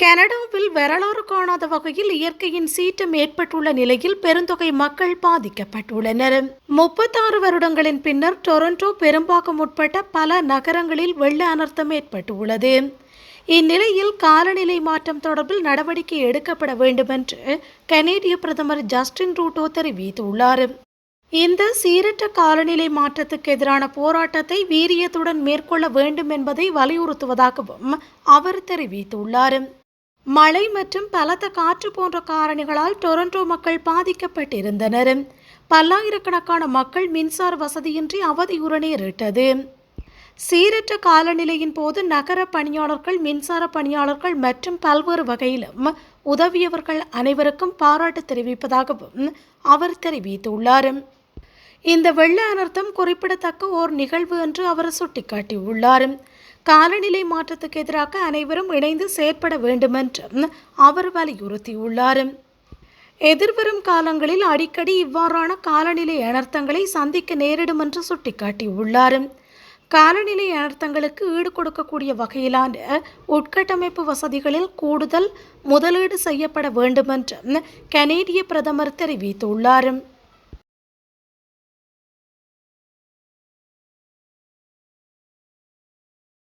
கனடாவில் வரலாறு காணாத வகையில் இயற்கையின் சீற்றம் ஏற்பட்டுள்ள நிலையில் பெருந்தொகை மக்கள் பாதிக்கப்பட்டுள்ளனர். முப்பத்தாறு வருடங்களின் பின்னர் டொரண்டோ பெரும்பாக்கம் உட்பட்ட பல நகரங்களில் வெள்ள அனர்த்தம் ஏற்பட்டுள்ளது. இந்நிலையில் காலநிலை மாற்றம் தொடர்பில் நடவடிக்கை எடுக்கப்பட வேண்டும் என்று கனேடிய பிரதமர் ஜஸ்டின் ரூட்டோ தெரிவித்துள்ளார். இந்த சீரற்ற காலநிலை மாற்றத்துக்கு எதிரான போராட்டத்தை வீரியத்துடன் மேற்கொள்ள வேண்டும் என்பதை வலியுறுத்துவதாகவும் அவர் தெரிவித்துள்ளார். மழை மற்றும் பலத்த காற்று போன்ற காரணிகளால் டொரண்டோ மக்கள் பாதிக்கப்பட்டிருந்தனர். பல்லாயிரக்கணக்கான மக்கள் மின்சார வசதியின்றி அவதியுற நேரிட்டது சீரற்ற காலநிலையின் போது நகர பணியாளர்கள் மின்சார பணியாளர்கள் மற்றும் பல்வேறு வகையிலும் உதவியவர்கள் அனைவருக்கும் பாராட்டு தெரிவிப்பதாகவும் அவர் தெரிவித்துள்ளார். இந்த வெள்ள அனர்த்தம் குறிப்பிடத்தக்க ஓர் நிகழ்வு என்று அவர் சுட்டிக்காட்டியுள்ளார். காலநிலை மாற்றத்துக்கு எதிராக அனைவரும் இணைந்து செயற்பட வேண்டுமென்றும் அவர் வலியுறுத்தியுள்ளார். எதிர்வரும் காலங்களில் அடிக்கடி இவ்வாறான காலநிலை அனர்த்தங்களை சந்திக்க நேரிடும் என்று சுட்டிக்காட்டியுள்ளார். காலநிலை அனர்த்தங்களுக்கு ஈடு கொடுக்கக்கூடிய வகையிலான உட்கட்டமைப்பு வசதிகளில் கூடுதல் முதலீடு செய்யப்பட வேண்டுமென்றும் கனேடிய பிரதமர் தெரிவித்துள்ளார்.